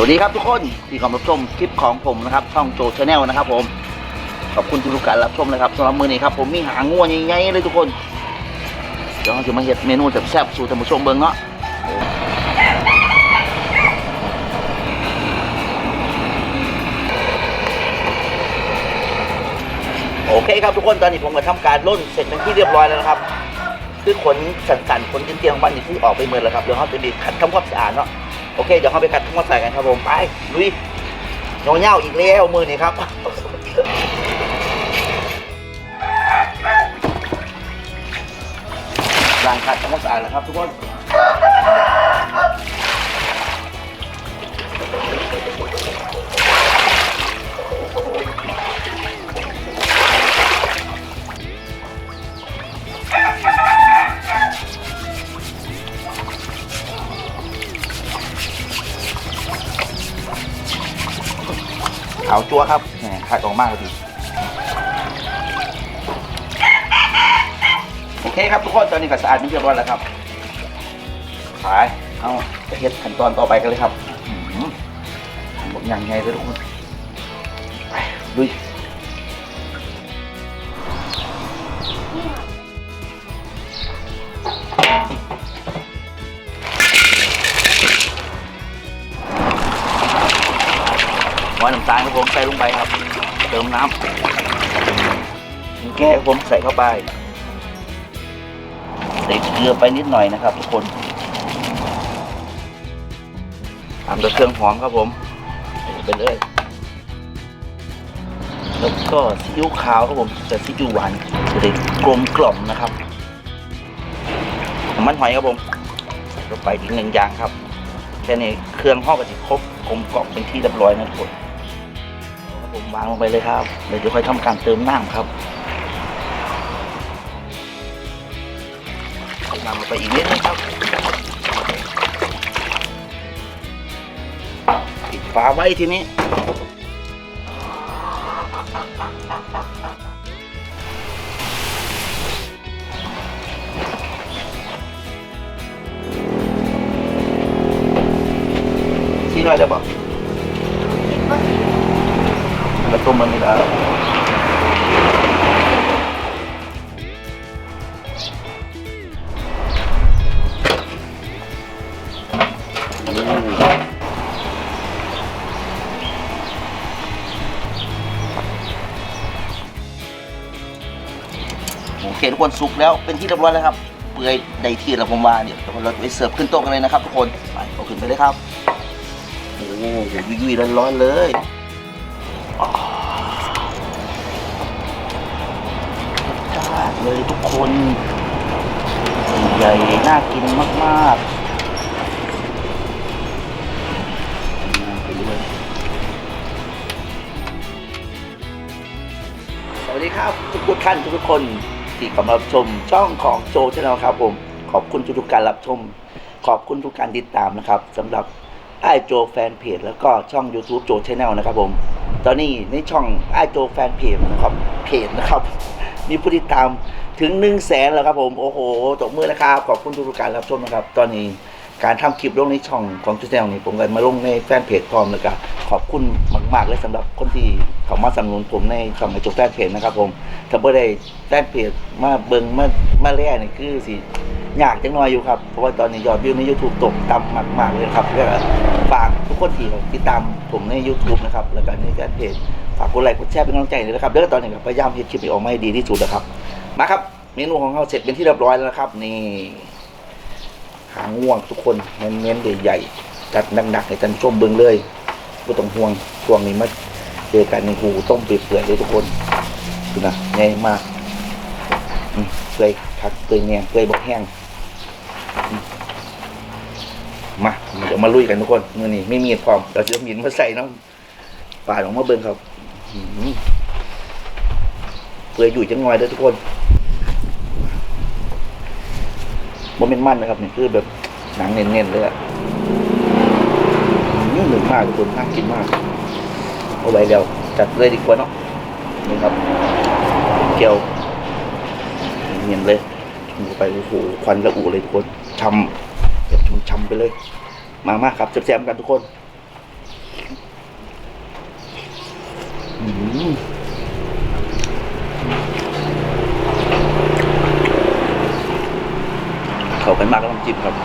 สวัสดีครับทุกคนที่เข้ามารับชมคลิปของผมนะครับช่องโจชาแนลนะครับ ผมขอบคุณทุกการรับชมเลยครับสำหรับมือนี้ครับผมมีหางง่วงใหญ่ๆเลยทุกคนเดี๋ยวเราจะมาเห็ดเมนูแซ่บๆสู่ท่านผู้ชมเบิ่งเนาะโอเคครับทุกคนตอนนี้ผมก็ทำการล่นเสร็จเป็นที่เรียบร้อยแล้วนะครับ คือขนสันๆขนเตียงๆบ้านนี่อออกไปเมื่อแล้วครับเดี๋ยวเขาจะไปขัดทำความสะอาดเนาะ โอเค เดี๋ยวเขาไปขัดทำความสะอาดกันครับผม ไป ลุยเงาอีกแล้วมือนี่ครับ ล้างขัดทำความสะอาดแล้วครับทุกคน ขาวจัวครับแหมขัดออกมากเลยดีโอเคครับทุกคนตอนนี้ก็สะอาดเป็นที่เรียบร้อยแล้วครับไปเอาจะเฮ็ดขั้นตอนต่อไปกันเลยครับหือบอย่างไงเลยทุกคนไปลุ ตาลครับผมใส่ลงไปครับ เติมน้ำแก้วผมใส่เข้าไปใส่เกลือไปนิดหน่อยนะครับทุกคนตามด้วยเครื่องหอมครับผมไปเลยแล้วก็ซีอิ๊วขาวครับผมแต่ซีอิ๊วหวานจะได้กลมกล่อมนะครับมันหอยครับผมลงไปอีกหนึ่งอย่างครับแค่นี้เครื่องห่อก็จะครบกลมกล่อมเป็นที่เรียบร้อยนะทุกคน วางลงไปเลยครับ เดี๋ยวจะค่อยทำการเติมน้ำครับใส่น้ำลงไปอีกนิดนึงครับปิดฝาไว้ทีนี้ที่น้อยแล้วบอก กคนสุกแล้วเป็นที่เรียบร้อยแล้วครับ เปื่อยได้ที่แล้วผมว่าเนี่ยเดี๋ยวเราไปเสิร์ฟขึ้นโต๊ะกันเลยนะครับทุกคนไปเอาขึ้นไปเลยครับโอ้โหยุ่ยๆร้อนๆเลยาวจ้าดเลยทุกคนใหญ่น่ากินมากๆาไปด้วยสวัสดีครับทุกท่านทุกคน ที่กำลังรับชมช่องของโจชแนลครับผม ขอบคุณทุกๆการรับชม ขอบคุณทุกการติดตามนะครับสำหรับไอโจแฟนเพจแล้วก็ช่อง YouTube โจชแนลนะครับผม ตอนนี้ในช่องไอโจแฟนเพจนะครับเพจนะครับ มีผู้ติดตามถึง1นึ่งแสนแล้วครับผม โอ้โหตบมือนะครับ ขอบคุณทุกๆการรับชมนะครับ ตอนนี้ การทำคลิปลงในช่องของโจชแนลนี่ผมก็มาลงในแฟนเพจพร้อมแล้วก็ขอบคุณมาก ๆ เลยสำหรับคนที่เข้ามาสนับสนุนผมในช่องไอโจแฟนเพจนะครับ ผมถ้าบ่ได้แฟนเพจมาเบิ่งมามาแล่นี่คือสิยากจังน้อยอยู่ครับ เพราะว่าตอนนี้ยอดวิวใน YouTube ตกต่ำมาก ๆ เลยครับก็ฝากทุกคนที่ติดตามผมใน YouTube นะครับ แล้วก็ในแฟนเพจฝากกดไลค์กดแชร์เป็นกำลังใจเลยนะครับเดี๋ยวตอนนี้ก็พยายามเฮ็ดคลิปให้ออกมาให้ดีที่สุดนะครับ มาครับ เมนูของเราเสร็จเป็นที่เรียบร้อยแล้วนะครับนี่ หางง่วงทุกคนเน้นๆใหญ่ๆจัดหนักๆให้ท่านชมเบิ่งเลยไม่ต้องห่วงช่วงนี้มาเจอกันในหูต้มเปื่อยๆเลยทุกคนดูนะใหญ่มากเปื่อยคักเปื่อยแนงเปื่อยบอกแห้งมาเดี๋ยวมาลุยกันทุกคนมื่อนี้ไม่มีพร้อมเราจะมีดมาใส่เนาะปาดออกมาเบิ่งครับเปื่อยอยู่จังงอยเด้อทุกคน บมเป็นมั่นนะครับนี่คือแบบหนังเน้นๆเลยอะนี่หนึ่งมากทุกคนน่ากินมากเอาไว้เร็วจัดเลยดีกว่าเนาะนี่ครับเกี๊ยวเนียนเลยกิไปโอ้โหควันระอุเลยทุกคนช้ำแบบช้ำๆไปเลย มามากครับแซ่บๆกันทุกคน อืม เขากันมากกับน้ำจิ้มครับเ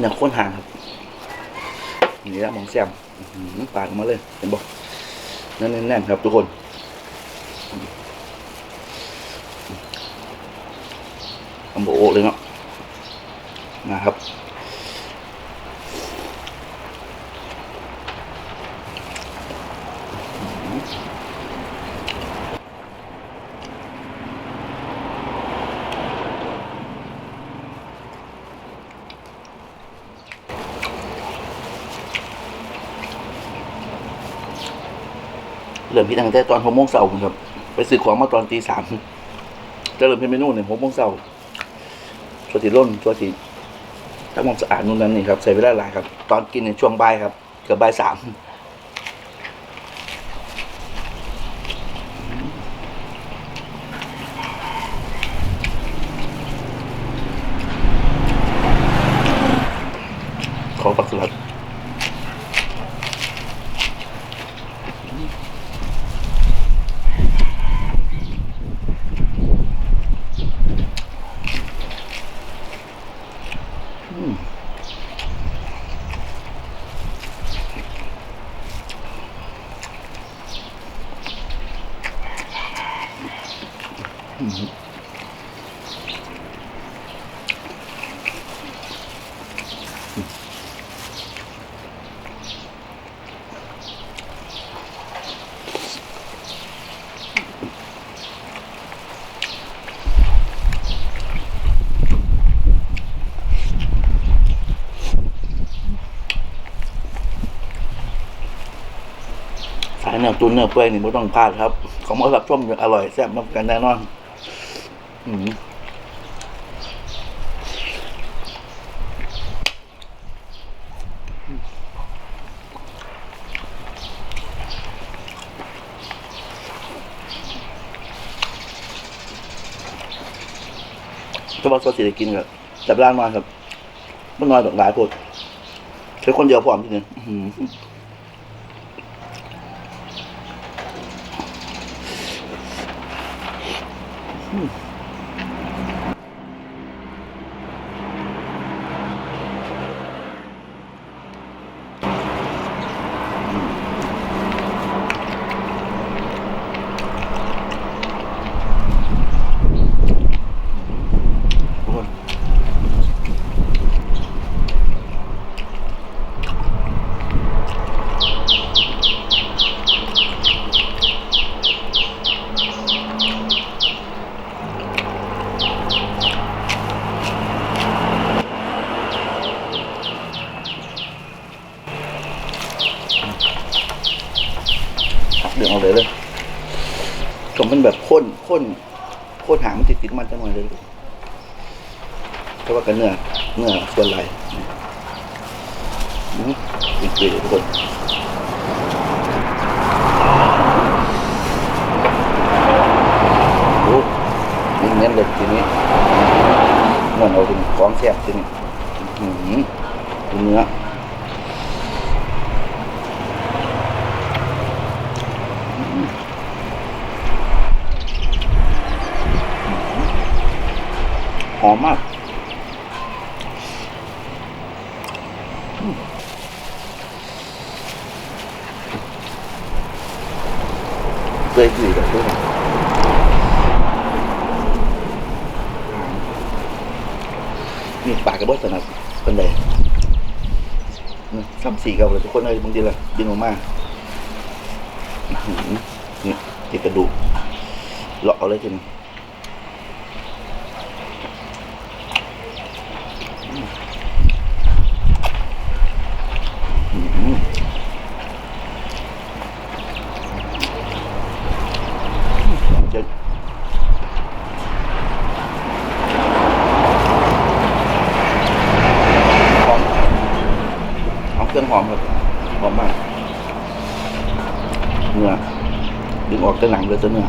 นี่ยโค้นห่างครับ นี่ละมองแซมปากมาเลย เห็นบอก แน่นๆครับทุกคนทำโบโอะเลยเนาะนะครับ เริ่มพิจตั้งแต่ตอนหกโมงเช้าครับ ไปซื้อของมาตอนตีสามจะเริ่มเป็นเมนูเนี่ยหกโมงเช้าตัวสีร่นตัวสีทำความสะอาดนู่นนั่นนี่ครับใส่เวลาหลายครับ ตอนกินในช่วงบ่ายครับ เกือบบ่ายสาม สายเนื้อตุนเนื้อเปื่อยนี่ไม่ต้องพลาดครับ ของมาสับส้มอร่อยแซ่บมากกันแน่นอน อืมถ้าว่าสดสิได้กินกับแต่ร้านน้อยครับมันน้อยดอกหลายโพดใช้คนเดียวพร้อมทีนึงอื้อหือ ทุกคนเดือดเอาเลยเลยผมเป็นแบบข้นข้นข้นหางมันติดติดๆมันจังหน่อยเลย เพราะว่ากันเนื้อเนื้อส่วนไหล อีกเลยทุกคนโอ้นี่เน้นเลยทีนี้เงินเอาเป็นของแซ่บทีนี้อืมดูเนื้อหอมมาก เคยคุยกับทุกคนมีปากกับบดสนับเป็นไงซ้ำสีกับเลยทุกคนเลยบางทีละดึงออกมาหนี่ติดกระดูกเลาะเอาเลยทีนี้อหือ จะของ ดึ งออกจากหนังเลยตัวเนื้อ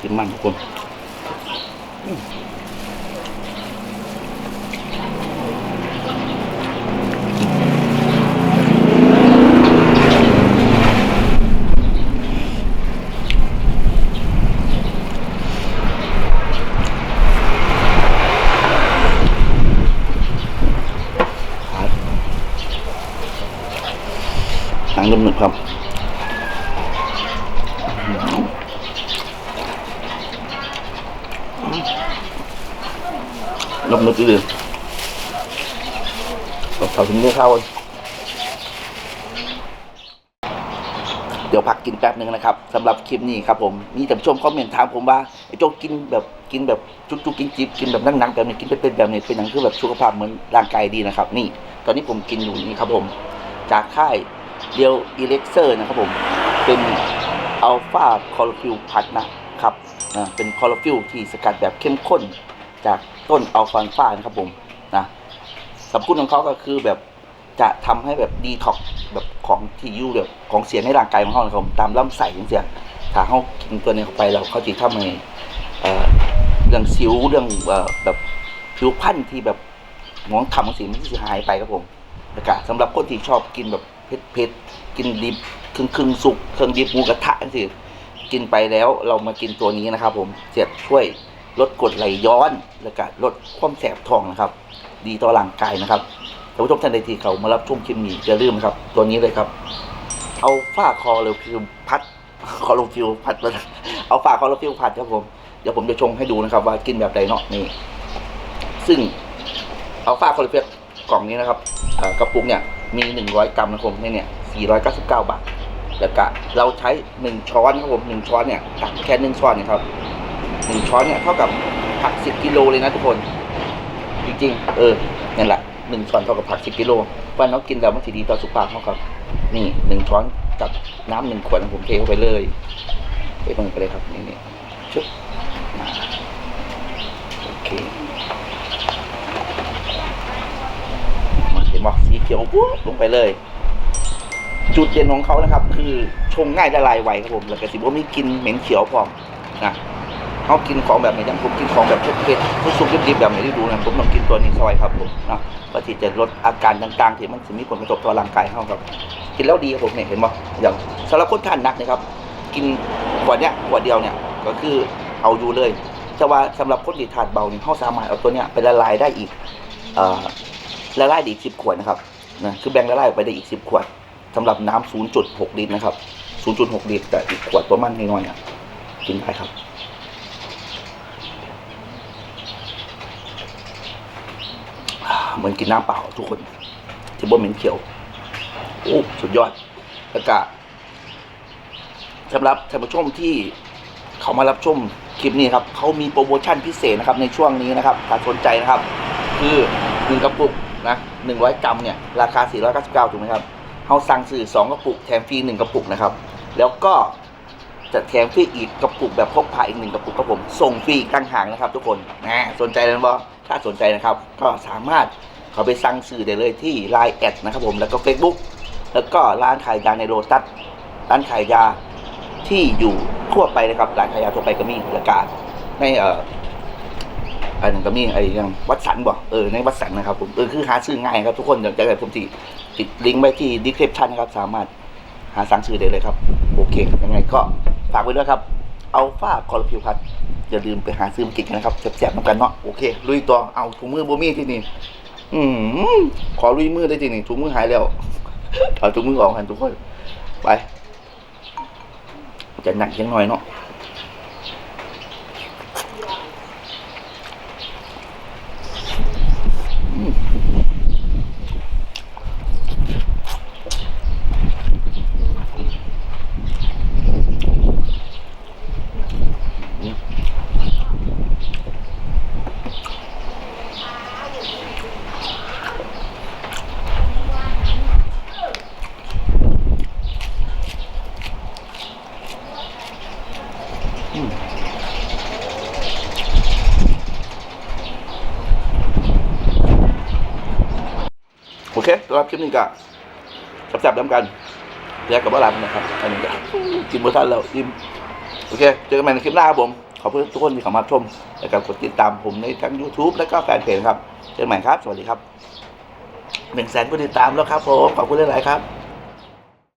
กินมันทุกคน หนังนุ่มๆครับนุ่มๆดีเราทำถึงเนื้อข้าวก่อนเดี๋ยวพักกินแป๊บหนึ่งนะครับสำหรับคลิปนี้ครับผมมีแต่ชมคอมเมนต์ถามผมว่าไอ้โจกกินแบบกินแบบจุกๆกินจิบกินแบบนั่งๆแบบนี้กินเป็นแบบนี้เป็นอย่างคือแบบสุขภาพเหมือนร่างกายดีนะครับ นี่ ตอนนี้ผมกินอยู่นี่ครับผม จากค่าย เดียวอีเล็กเซอร์นะครับผม เป็นอัลฟาคอร์ฟิลพัดนะครับนะเป็นคอร์ฟิลที่สกัดแบบเข้มข้นจากต้นอัลฟาฟานะครับผมนะสรรพคุณของเขาก็คือแบบจะทำให้แบบดีท็อกแบบของที่ยู่แบบของเสียในร่างกายของเขาครับผมตามลำไส้จังซี่ถ้าเขากินตัวนี้เข้าไปแล้วเขาจะทำให้เอ่อเรื่องสิวเรื่องอแบบผิวพรรณที่แบบหมองคำของสีมันจะหายไปครับผมแล้วก็สำหรับคนที่ชอบกินแบบ เผ็ดกินดิบครึ่งครึ่งสุกเครื่องดิบหมูกระทะสิกินไปแล้วเรามากินตัวนี้นะครับ ผมจะช่วยลดกรดไหลย้อนแล้วก็ลดความแสบท้องนะครับ ดีต่อร่างกายนะครับท่านผู้ชมท่านใดที่เขามารับชมคลิปนี้อย่าลืมครับ ตัวนี้เลยครับ เอาฝ้าคอเรฟิวพัดคอโรฟิวพัดเอาฝ้าคอโรฟิวพัดครับผมเดี๋ยวผมจะชงให้ดูนะครับ ว่ากินแบบใดเนาะนี่ ซึ่งเอัลฟาคอลิเฟสกล่องนี้นะครับกระปุกเนี่ย มี 100 กรัมนะครับผมในเนี่ย 499 บาท แล้วก็เราใช้ 1 ช้อนครับผม 1 ช้อนเนี่ยตักแค่ 1 ช้อนเนะครับ 1 ช้อนเนี่ยเท่ากับผัก 10 กิโลเลยนะทุกคน จริงๆ เออนั่นแหละ 1 ช้อนเท่ากับผัก 10 กิโลวันเรากินแล้วมันจะดีต่อสุขภาพเขาครับ นี่ 1 ช้อนกับน้ำหนึ่งขวดนะผมเทเข้าไปเลยไปลงไปเลยครับ นี่นี่ชุบโอเค เห็นบอกสี เขียวปุ๊บลงไปเลย จุดเด่นของเขานะครับ คือชงง่ายละลายไวครับผมแล้วก็สิบ่มีกินเหม็นเขียวพร้อมนะเขากินของแบบไหนอย่างผมกินของแบบเผ็ดๆสุกๆดิบๆแบบไหนที่ดูนะผมต้องกินตัวนี้ซอยครับผมนะก็ที่จะลดอาการต่างๆที่มันจะมีผลกระทบต่อร่างกายเขาครับ กินแล้วดีครับผมเนี่ยเห็นบ่อย่างสำหรับคนทานนักนะครับ กินขวดเนี้ยขวดเดียวเนี่ยก็คือเอาอยู่เลยแต่ว่าสำหรับคนที่ทานเบาเนี่ยเขาสามารถเอาตัวเนี้ยไปละลายได้อีกอละลายได้อีกสิบขวดนะครับ นะคือแบ่งละลายออกไปได้อีกสิบขวดสำหรับน้ำศูนย์จุดหกลิตรนะครับศูนย์จุดหกลิตรแต่อีกขวดประมาณน้อยๆอะกินได้ครับเหมือนกินน้ำเปล่าทุกคนที่บ่เหม็นเขียวโอ้สุดยอดแล้วก็สำหรับท่านผู้ชมที่เขามารับชมคลิปนี้ครับเขามีโปรโมชั่นพิเศษนะครับในช่วงนี้นะครับถ้าสนใจนะครับ คือหนึ่งกระปุก นะหนึ่งร้อยกรัมเนี่ยราคา 499ถูกไหมครับเขาสั่งซื้อสองกระปุกแถมฟรีหนึ่งกระปุกนะครับ แล้วก็จะแถมฟรีอีกกระปุกแบบพกพาอีกหนึ่งกระปุกครับผม ส่งฟรีกตั้งหากนะครับ ทุกคนนะสนใจแล้วบ่ถ้าสนใจนะครับ ก็สามารถเขาไปสั่งซื้อได้เลยที่ Line แอดนะครับผม แล้วก็ Facebook แล้วก็ร้านขายยาในโรตัสร้านขายยาที่อยู่ทั่วไปนะครับ ร้านขายยาทั่วไปก็มีแล้วก็ในเอ่อ อันนั้นก็มีไอ้ยังวัดสันบอกเออในวัดสันนะครับผมเออคือหาซื้อง่ายครับทุกคนอยากจะให้ผมที่ติดลิงก์ไว้ที่ description นะครับสามารถหาสั่งซื้อได้เลยครับ โอเคยังไงก็ฝากไว้ด้วยครับเอาฝ้าคอร์พิวพัดอย่าลืมไปหาซื้อมากินกันนะครับแซ่บๆเหมือนกันเนาะโอเคลุยตัวเอาถุงมือโบมี่ที่นี่อืมขอลุยมือได้ทีนี่ถุงมือหายแล้วถอดถุงมือออกกันทุกคนไปจะหนักยังหน่อยเนาะ เคสำหรับคลิปนี้ก็จับๆน้ำกันแยกกับว่าหลังนะครับอันนี้ก็กินบนท่านเราอิ่มโอเค เจอกันใหม่ในคลิปหน้าครับผม ขอบคุณทุกคนที่เข้ามาชมและก็กดติดตามผมในทั้ง YouTube และก็แฟนเพจครับ เจอกันใหม่ครับ สวัสดีครับหนึ่งแสนผู้ติดตามแล้วครับผม ขอบคุณหลายๆครับ